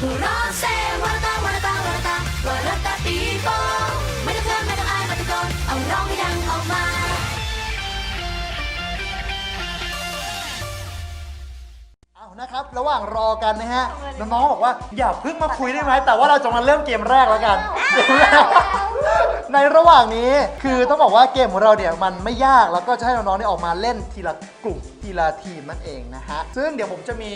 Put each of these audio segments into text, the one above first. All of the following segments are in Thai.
หัวราะเซวรตาวรตาวราตาปีโป้ไม่ต้องเพิ่มไม่ต้องอายไม่ต้องโกนเอาร้องให้ดังออกมาเอานะครับ ระหว่างรอกันนะฮะน้องๆบอกว่าอย่าเพิ่งมาคุยได้ไหมแต่ว่าเราจะมาเริ่มเกมแรกแล้วกันเกมแรก ในระหว่างนี้คือต้องบอกว่าเกมของเราเนี่ยมันไม่ยากแล้วก็จะให้น้องๆเนี่ยออกมาเล่นทีละกลุ่มทีละทีมนั่นเองนะฮะซึ่งเดี๋ยวผมจะมี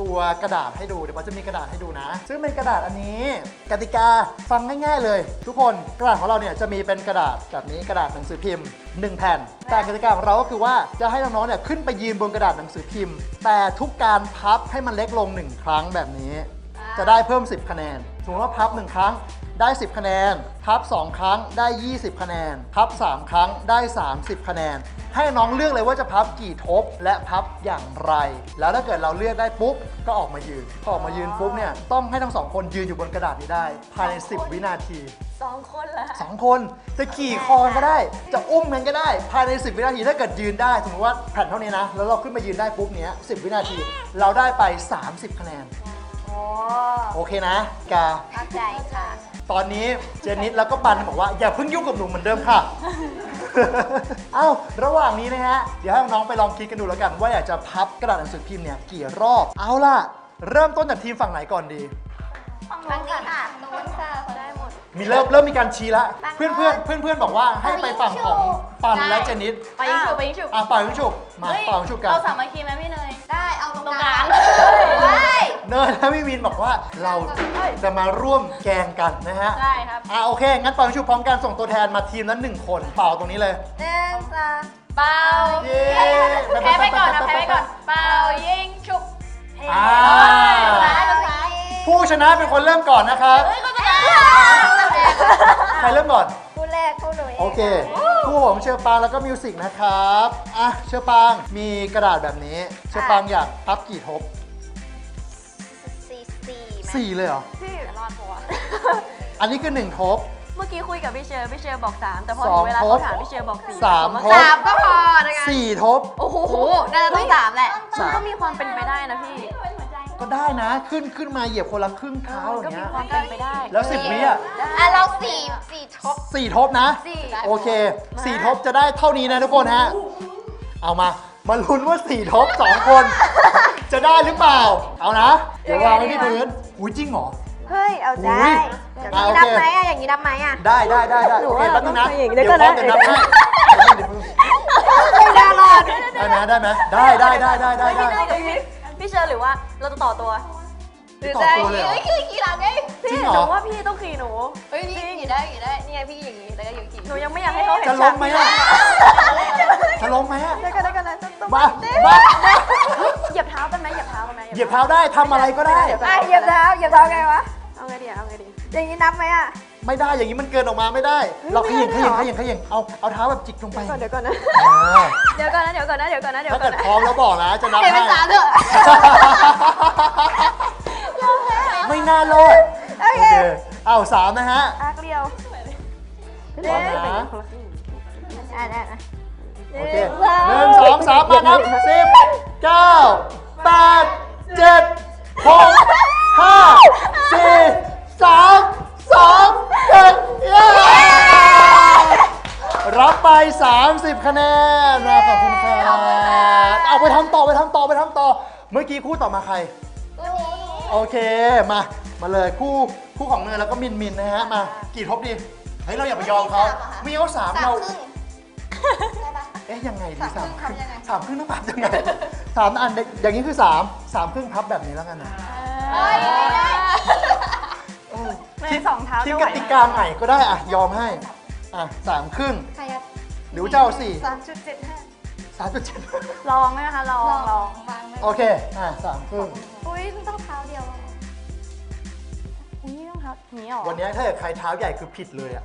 ตัวกระดาษให้ดูเดี๋ยวผมจะมีกระดาษให้ดูนะ ซึ่งเป็นกระดาษอันนี้ กติกาฟังง่าย ๆ เลย ทุกคนกระดาษของเราเนี่ยจะมีเป็นกระดาษแบบนี้กระดาษหนังสือพิมพ์ 1 แผ่น แต่กติกาของเราก็คือว่าจะให้น้องๆเนี่ยขึ้นไปยืนบนกระดาษหนังสือพิมพ์ แต่ทุกการพับให้มันเล็กลง 1 ครั้งแบบนี้ จะได้เพิ่ม 10 คะแนนสมมติว่าพับ 1 ครั้ง ได้ 10 คะแนนพับ 2 ครั้งได้ 20 คะแนนพับ 3 ครั้งได้ 30 คะแนน ให้น้องเลือกเลยว่าจะพับกี่ทบและพับอย่างไร แล้วถ้าเกิดเราเลือกได้ปุ๊บก็ออกมายืน พอออกมายืนปุ๊บเนี่ยต้องให้ทั้งสองคนยืนอยู่บนกระดาษนี้ได้ ภายใน 10 วินาที สองคนละสองคนจะขี่คอก็ได้ จะอุ้มกันก็ได้ ภายใน 10 วินาทีถ้าเกิดยืนได้สมมติว่าแผ่นเท่านี้นะ แล้วเราขึ้นมายืนได้ปุ๊บเนี้ย10 วินาที เราได้ไป 30 คะแนน โอ้โอเคนะกาเข้าใจค่ะ ตอนนี้เจนนิดแล้วก็ปันบอกว่าอย่าเพิ่งยุ่งกับหนูเหมือนเดิมค่ะ เอ้า ระหว่างนี้นะฮะ เดี๋ยวให้น้องๆไปลองคิดกันดูแล้วกัน ว่าอยากจะพับกระดาษหนังสือพิมพ์เนี่ยกี่รอบ เอาล่ะ เริ่มต้นจากทีมฝั่งไหนก่อนดี ฝั่งนู้นค่ะนู้นค่ะเขาได้หมด มีเริ่มเริ่มมีการชี้ละฝั่งเพื่อนเพื่อนเพื่อนเพื่อนๆบอกว่าให้ไปฝั่งของปันและเจนนิดไปยิงฉุบไปยิงฉุบอะเป่ายิงฉุบมาฮ้ยเป่ายิงฉุบกัน เราสามัคคีไหมพี่เนย เนยและพี่วินบอกว่าเราจะมาร่วมแกงกันนะฮะได้ครับ อะโอเค งั้นเป่ายิงฉุบพร้อมกันส่งตัวแทนมาทีมนั้นหนึ่งคน เป่าตรงนี้เลยหนึ่งสองเป่าเย้แพ้ไปก่อนนะแพ้ไปก่อนเป่ายิงฉุบอ่าซ้ายซ้ายผู้ชนะเป็นคนเริ่มก่อนนะครับเฮ้ยก็จะได้ใครเริ่มก่อนคู่แรกคู่หนูงโอเคคู่ผมเชอปางแล้วก็มิวสิกนะครับอะเชอปางมีกระดาษแบบนี้ เชอปางอยากพับกี่ทบสี่ สี่ไหมสี่เลยเหรอ พี่รอดปะวะอันนี้คือหนึ่งทบ เมื่อกี้คุยกับพี่เชอร์พี่เชอร์บอกสามแต่พอสถึองงเวลาทบเขาถามพี่เชอร์บอกสี่สามผว่ทบสามก็พอนะคะสี่ทบ โอ้โหน่าจะต้องสามแหละสามมันก็มีความเป็นไปได้นะพี่ก็ได้นะ ขึ้นขึ้นมาเหยียบคนละครึ่งเท้าอย่างก็มีเงี้ย ความเป็นไปได้แล้วสิบวิอะอะเราสี่สี่ทบสี่ทบนะ สี่โอเคสี่ทบจะได้เท่านี้นะทุกคนฮะ เอามา มาลุ้นว่าสี่ทบสองคน จะได้หรือเปล่า เอานะ เดี๋ยววางไว้ที่พื้นอุ้ยจริงเหรอ เฮ้ย เอาอุ๊ได้ยอย่างอะนี้โอนับเคไหมอะอย่างนี้นับไหมอะได้ได้ได้ได้หนูโอเคว่าแป๊บนึงนะเราต้องอย่างนี้เดี๋ยวด้วยพร้อมก่จะอนนันะบให้ไม่ได้รอดได้ไหมได้ไหมได้ได้ได้ได้ได้ได้พี่เชอร์หรือว่าเราจะต่อตัวหรือต่อจะตัวเลยเหรอเฮ้ยขี่ขี่หลังไงจริพี่งหเหรอนูว่าพี่ต้องขี่หนูเฮ้ยนี่ขี่ได้ขี่ได้นี่ไงพี่อย่างนี้แล้วก็อยู่ขี่หนูยังไม่อยากให้เขาเห็นจะล้มไหมอะจะล้มไหมอะได้กันได้กันนะต้องบ้าบ้า เท้ากันไหมเหยียบเท้าได้ทำอะไรก็ได้อะเหยียบเท้าเหยียบเท้าไงวะ เอาไงดีอะเอาไงดี อย่างนี้นับไหมอะไม่ได้อย่างนี้มันเกินออกมาไม่ได้ เราขยิงขยิงขยิงขยิงเอาเอาเท้าแบบจิกลงไปก่อนเดี๋ยวก่อนนะอ่าเดี๋ยวก่อนนะเดี๋ยวก่อนนะเดี๋ยวก่อนนะเดี๋ยวถ้าก่อเกินดนะพร้อมแล้วบอกนะจะนับเปลี่ยนให้เป็นสามเถอะไม่น่ารอดโอเคเอาสามนะฮะอาเกลียวพร้อมนะ อะอะอะโอเคหนึ่งสองสามมานับสิบเก้าแปดเจ็ดหกห้าสี่สามสองหนึ่งเย้รับไป 30 คะแนนนะขอบคุณครับเอาไปทำต่อไปทำต่อไปทำต่อ เมื่อกี้คู่ต่อมาใคร โอเค มา มาเลยคู่คู่ของเนยแล้วก็มินมินนะฮะ มา กี่ทบดี เฮ้ย เราอย่าไปยอมเขามีเขาสามสามเราครึ่งได้ปะเอ๊ะยังไงดีสาสามมคครึ่รึ่งงทำยังไงสามครึ่งต้องพับยังไงสามอันเด็กอย่างนี้คือสามสามครึ่งพับแบบนี้แล้วกันนะเฮ้ยไม่ได้เออไม่คิดสองเท้าคิดจะไหกวติกาใหม่ก็ได้อะยอมให้อะสามครึ่งใครอะหรือเจ้าสี่สามจุดเจ็ดห้าสามจุดเจ็ดลองไหมนะคะลองลองวางไว้โอเคอะสามครึ่งอุ้ยต้องเท้าเดียวนี่ต้องเท้านี้หรอวันนี้ถ้าเกิดใครเท้าใหญ่คือผิดเลยอะ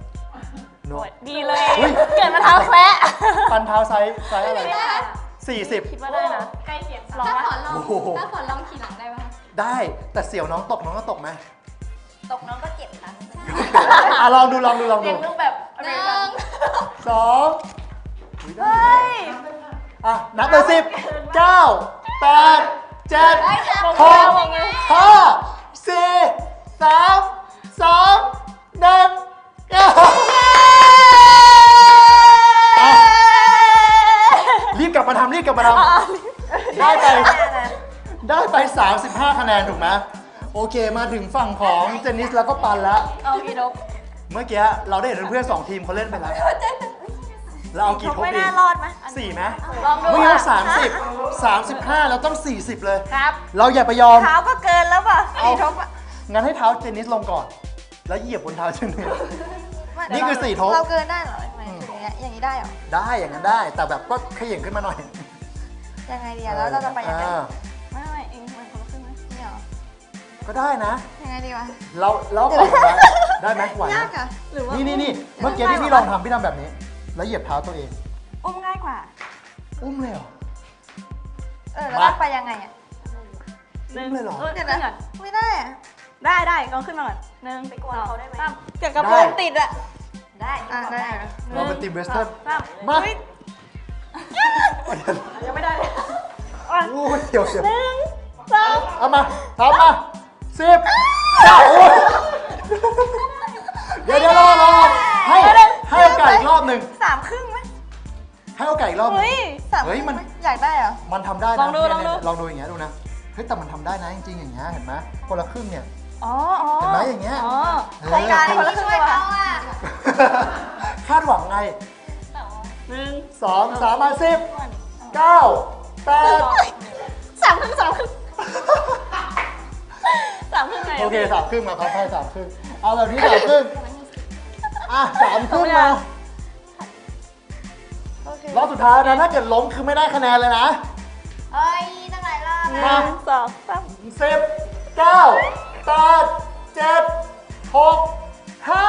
เนอะดีเลยอุ๊ยเกิดมาเท้าแคละฟันเท้าไซส์ไซส์อะไรสี่สิบคิดว่าได้นะ ใกล้เคียงลองถ้าไหมขอลองโอ้โห ถ้าขอลองขี่หลังได้ปะได้แต่เสี่ยวน้องตกน้องก็ตกไหมตกน้องก็เจ็บนะอะลองดูลองดูลองเรีดูยนรูปแบบอหเมนึ่ริกันงสองอุ๊ยได้เฮ้ยอะนับเลยสิบเก้าแปดเจ็ดหกห้าสี่สามสองหนึ่งเก้ กลับมาทำรีบกลับมาทำได้ไปได้ไป 35 คะแนนถูกไหมโอเคมาถึงฝั่งของเจนนิสแล้วก็ปันแล้ว เอากี่นกเมื่อกี้เราได้เห็นเพื่อนๆสองทีมเขาเล่นไปแล้วเราเอากี่ทบไม่ดีน่ารอดไหมสี่ไหมลองดูเมื่อกี้อะสามสิบสามสิบห้าเราต้อง40เลยครับ เราอย่าไปยอมเท้าก็เกินแล้วป่ะเอาสี่ทบอะงั้นให้เท้าเจนนิสลงก่อน แล้วเหยียบบนเท้าเจนนิสนี่คือสี่ทบเราเกินได้เหรอทำไมอย่างเงี้ยอย่างนี้ได้เหรอได้อย่างนั้นได้ แต่แบบก็ขย่งขึ้นมาหน่อย ยังไงดีอะแล้วเราจะไปยังไงอ่าไม่ไม่เองมันคนละครึ่งไหมนี่เหรอก็ได้นะ ยังไงดีวะ เราเราก่อนได้ได้ไหมไหวไหมยากอะหรือว่านี่นี่นี่เมื่อกี้ที่พี่ลองทำพี่ทำแบบนี้ แล้วเหยียบเท้าตัวเอง อุ้มง่ายกว่า อุ้มเลยเหรอ เออแล้วมา เราไปยังไงอะหนึ่งเลยเหรอ เดี๋ยวเดี๋ยวนะนะไม่ได้อะได้ได้กองขึ้นมาก่อนหนึ่งไปกวนเขาได้ไหมเกี่ยวกับได้โปรงติดอะได้อะได้เราเป็นทีมเวสเทิร์นสามมายั งไม่ได้เลยโอ้ยเดี๋ยวเดี๋ยวหนึ่งสองเอามาทำมาสิบเก้าโอ้ยเดี๋ยวเดี๋ยวรอรอให้ให้โอกาสอีกรอบหนึ่งสามครึ่งไหมให้โอกาสอีกรอบหนึ่ง เฮ้ยสามคเฮ้ยรึ่งมัน ไหมอยากได้เหรอ มันทำได้นะลองดูเนี่ยเนี่ยลองดู ลองดูอย่างเงี้ยดูนะเฮ้ยแต่มันทำได้นะจริงๆอย่างเงี้ยเห็นไหมคนละครึ่งเนี่ย อ๋ออ๋อเห็นไหมอย่างเงี้ย อ๋อเออรายการคนละครึ่งเลยวะคาดหวังไงหนึ่งสองสามมาสิบ เก้าแปดสามครึ่งสามครึ่งสามครึ่งไงโอเคสามครึ่งมาเขาให้สามครึ่งเอาแบบนี้สามครึ่งอะสามครึ่งมาโอเครอบสุดท้ายนะถ้าเกิดล้มคือไม่ได้คะแนนเลยนะเอ้ยตั้งหลายรอบหนะนึ่งสองสามสิบเก้าแปดเจ็ดหกห้า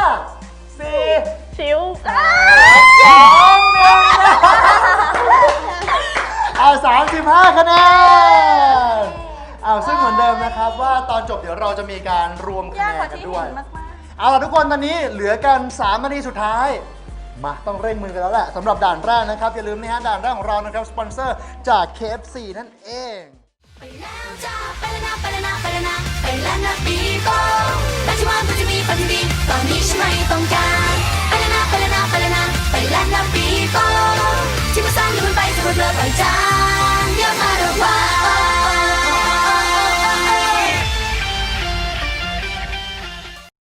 5 คะแนนเอาซึ่งเหมือนเดิมนะครับว่าตอนจบเดี๋ยวเราจะมีการรวมคะแนนกันด้วยนมากเอาล่ะทุกคนตอนนี้เหลือกัน3นาทีสุดท้าย มาต้องเร่งมือกันแล้วแหละสำหรับด่านแรกนะครับ อย่าลืมนะฮะด่านแรกของเรานะครับ สปอนเซอร์จาก KFC นั่นเอง ไปแล้วจ้าไปแล้วนะไปแล้วนะไปแล้วนะปีโป้ปัจฉันปัจฉันปัจจุบันตอนนี้ฉันไม่ต้องการไปแล้วนะไปแล้วนะไปแล้วนะไปแล้วนะปีโป้ที่มัสร้างดูมันไปสมบูรเลยปจ้า